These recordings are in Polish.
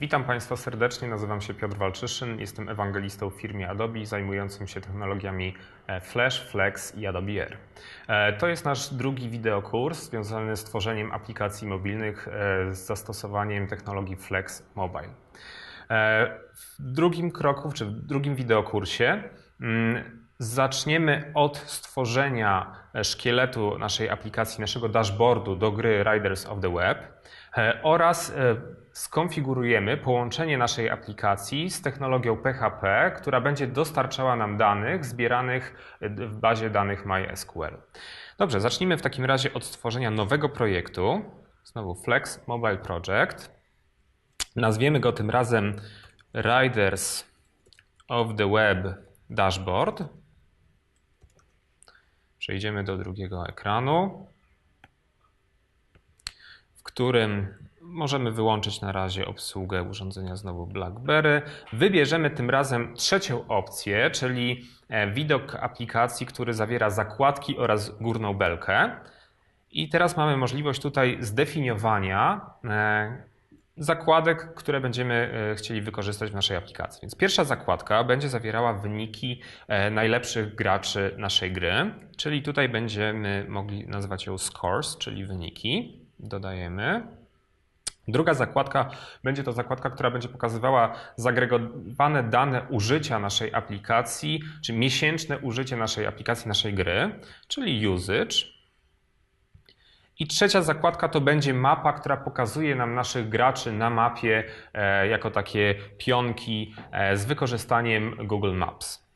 Witam Państwa serdecznie, nazywam się Piotr Walczyszyn, jestem ewangelistą w firmie Adobe zajmującym się technologiami e, Flash, Flex i Adobe Air. E, to jest nasz drugi wideokurs związany z tworzeniem aplikacji mobilnych e, z zastosowaniem technologii Flex Mobile. W drugim kroku, czy w drugim wideokursie mm, zaczniemy od stworzenia szkieletu naszej aplikacji, naszego dashboardu do gry Riders of the Web oraz skonfigurujemy połączenie naszej aplikacji z technologią PHP, która będzie dostarczała nam danych zbieranych w bazie danych MySQL. Dobrze, zacznijmy w takim razie od stworzenia nowego projektu. Znowu Flex Mobile Project. Nazwiemy go tym razem Riders of the Web Dashboard. Przejdziemy do drugiego ekranu, którym Możemy wyłączyć na razie obsługę urządzenia znowu BlackBerry. Wybierzemy tym razem trzecią opcję, czyli e, widok aplikacji, który zawiera zakładki oraz górną belkę. I teraz mamy możliwość tutaj zdefiniowania e, zakładek, które będziemy e, chcieli wykorzystać w naszej aplikacji. Więc pierwsza zakładka będzie zawierała wyniki najlepszych graczy naszej gry, czyli tutaj będziemy mogli nazywać ją scores, czyli wyniki. Dodajemy. Druga zakładka będzie to zakładka, która będzie pokazywała zagregowane dane użycia naszej aplikacji, czy miesięczne użycie naszej aplikacji, naszej gry, czyli usage. I trzecia zakładka to będzie mapa, która pokazuje nam naszych graczy na mapie e, jako takie pionki e, z wykorzystaniem Google Maps.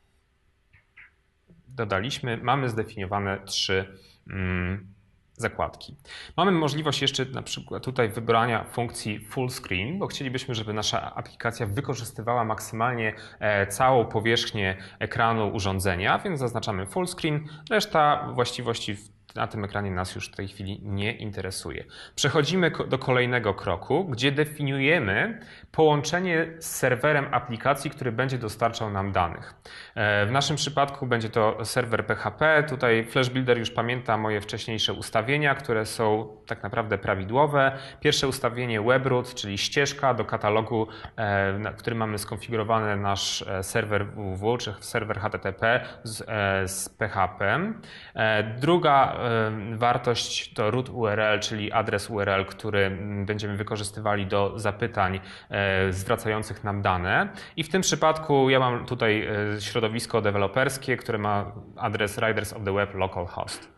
Dodaliśmy, mamy zdefiniowane trzy mm, zakładki. Mamy możliwość jeszcze na przykład tutaj wybrania funkcji full screen, bo chcielibyśmy, żeby nasza aplikacja wykorzystywała maksymalnie e, całą powierzchnię ekranu urządzenia, więc zaznaczamy full screen. Reszta właściwości na tym ekranie nas już w tej chwili nie interesuje. Przechodzimy do kolejnego kroku, gdzie definiujemy połączenie z serwerem aplikacji, który będzie dostarczał nam danych. E, w naszym przypadku będzie to serwer PHP. Tutaj Flash Builder już pamięta moje wcześniejsze ustawienia, które są tak naprawdę prawidłowe. Pierwsze ustawienie webroot, czyli ścieżka do katalogu, e, w którym mamy skonfigurowany nasz e, serwer www, czy serwer HTTP z, z PHP. Druga wartość to root URL, czyli adres URL, który będziemy wykorzystywali do zapytań e, zwracających nam dane. I w tym przypadku ja mam tutaj e, środowisko deweloperskie, które ma adres Riders of the Web localhost.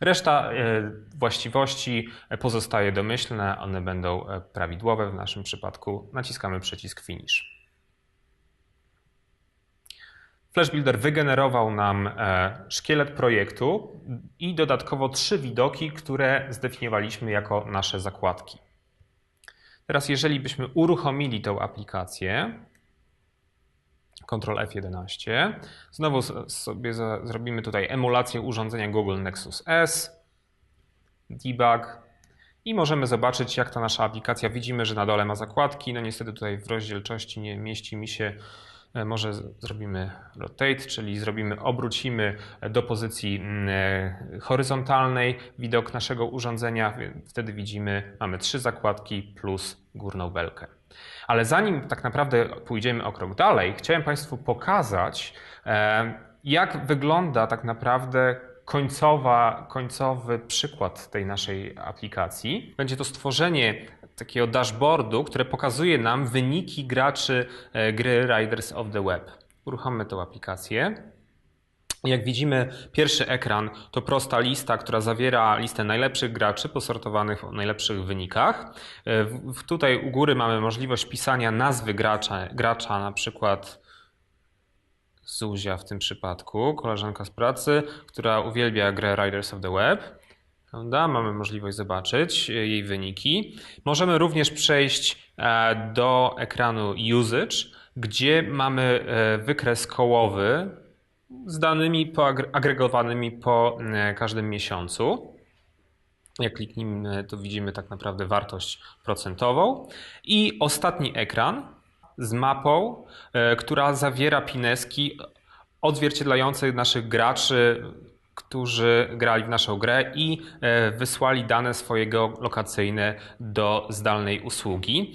Reszta e, właściwości pozostaje domyślne, one będą prawidłowe. W naszym przypadku naciskamy przycisk Finish. Flash Builder wygenerował nam e, szkielet projektu i dodatkowo trzy widoki, które zdefiniowaliśmy jako nasze zakładki. Teraz jeżeli byśmy uruchomili tę aplikację, Ctrl F11, znowu sobie zrobimy tutaj emulację urządzenia Google Nexus S, debug i możemy zobaczyć jak ta nasza aplikacja, widzimy, że na dole ma zakładki, no niestety tutaj w rozdzielczości nie mieści mi się może zrobimy rotate, czyli zrobimy, obrócimy do pozycji mm, e, horyzontalnej widok naszego urządzenia. Wtedy widzimy, mamy trzy zakładki plus górną belkę. Ale zanim tak naprawdę pójdziemy o krok dalej, chciałem Państwu pokazać, e, jak wygląda tak naprawdę końcowa, końcowy przykład tej naszej aplikacji. Będzie to stworzenie takiego dashboardu, które pokazuje nam wyniki graczy e, gry Riders of the Web. Uruchommy tę aplikację. Jak widzimy, pierwszy ekran to prosta lista, która zawiera listę najlepszych graczy posortowanych o najlepszych wynikach. E, tutaj u góry mamy możliwość pisania nazwy gracza, gracza na przykład Zuzia w tym przypadku, koleżanka z pracy, która uwielbia grę Riders of the Web. Prawda? Mamy możliwość zobaczyć jej wyniki. Możemy również przejść e, do ekranu Usage, gdzie mamy e, wykres kołowy z danymi agregowanymi po e, każdym miesiącu. Jak klikniemy, to widzimy tak naprawdę wartość procentową. I ostatni ekran z mapą, która zawiera pineski odzwierciedlające naszych graczy którzy grali w naszą grę i e, wysłali dane swoje geolokacyjne do zdalnej usługi.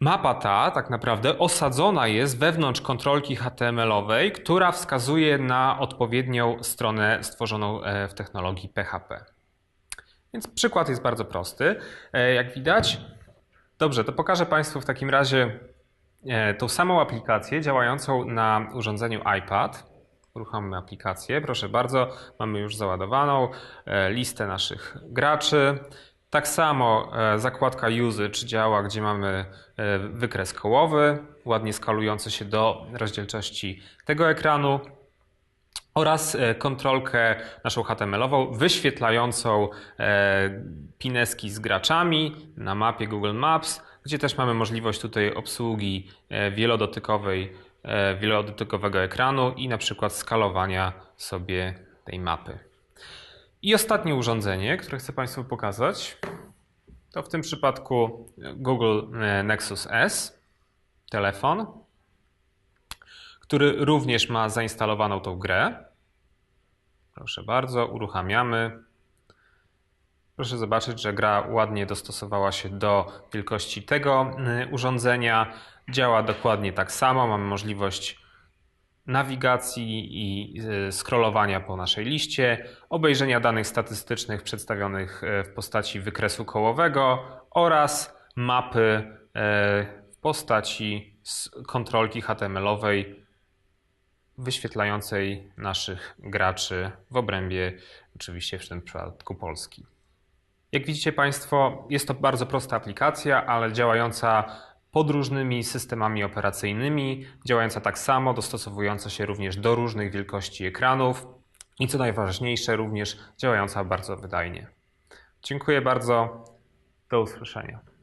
Mapa ta tak naprawdę osadzona jest wewnątrz kontrolki HTML-owej, która wskazuje na odpowiednią stronę stworzoną e, w technologii PHP. Więc przykład jest bardzo prosty. E, jak widać, dobrze, to pokażę Państwu w takim razie tą samą aplikację działającą na urządzeniu iPad. Uruchommy aplikację. Proszę bardzo, mamy już załadowaną listę naszych graczy. Tak samo e, zakładka usage działa, gdzie mamy e, wykres kołowy, ładnie skalujący się do rozdzielczości tego ekranu oraz e, kontrolkę naszą HTML-ową wyświetlającą pineski z graczami na mapie Google Maps, gdzie też mamy możliwość tutaj obsługi wielodotykowej, wielodotykowego ekranu i na przykład skalowania sobie tej mapy. I ostatnie urządzenie, które chcę Państwu pokazać, to w tym przypadku Google e, Nexus S, telefon, który również ma zainstalowaną tą grę. Proszę bardzo, uruchamiamy. Proszę zobaczyć, że gra ładnie dostosowała się do wielkości tego e, urządzenia. Działa dokładnie tak samo. Mamy możliwość nawigacji i e, scrollowania po naszej liście, obejrzenia danych statystycznych przedstawionych e, w postaci wykresu kołowego oraz mapy w postaci kontrolki HTML-owej wyświetlającej naszych graczy w obrębie oczywiście w tym przypadku Polski. Jak widzicie Państwo, jest to bardzo prosta aplikacja, ale działająca pod różnymi systemami operacyjnymi, działająca tak samo, dostosowująca się również do różnych wielkości ekranów i co najważniejsze, również działająca bardzo wydajnie. Dziękuję bardzo. Do usłyszenia.